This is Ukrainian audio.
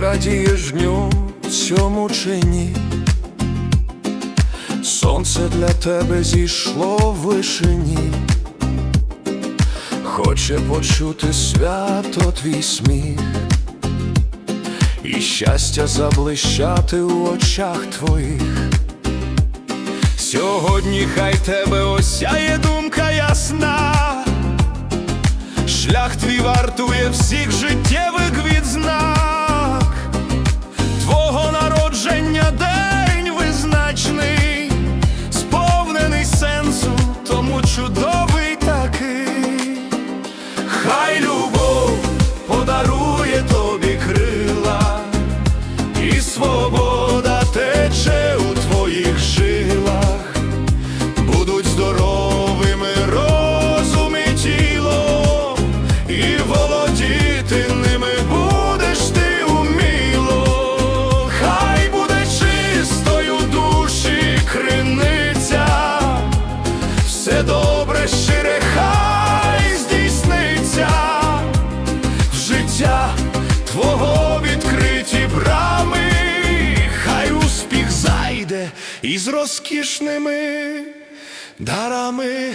радієш дню цьому чи ні? Сонце для тебе зійшло в вишині, хоче почути свято твій сміх, і щастя заблищати у очах твоїх. Сьогодні хай тебе осяє думка ясна, шлях твій вартує всіх життєвих відзнак, чудовий твого відкриті брами, хай успіх зайде із розкішними дарами.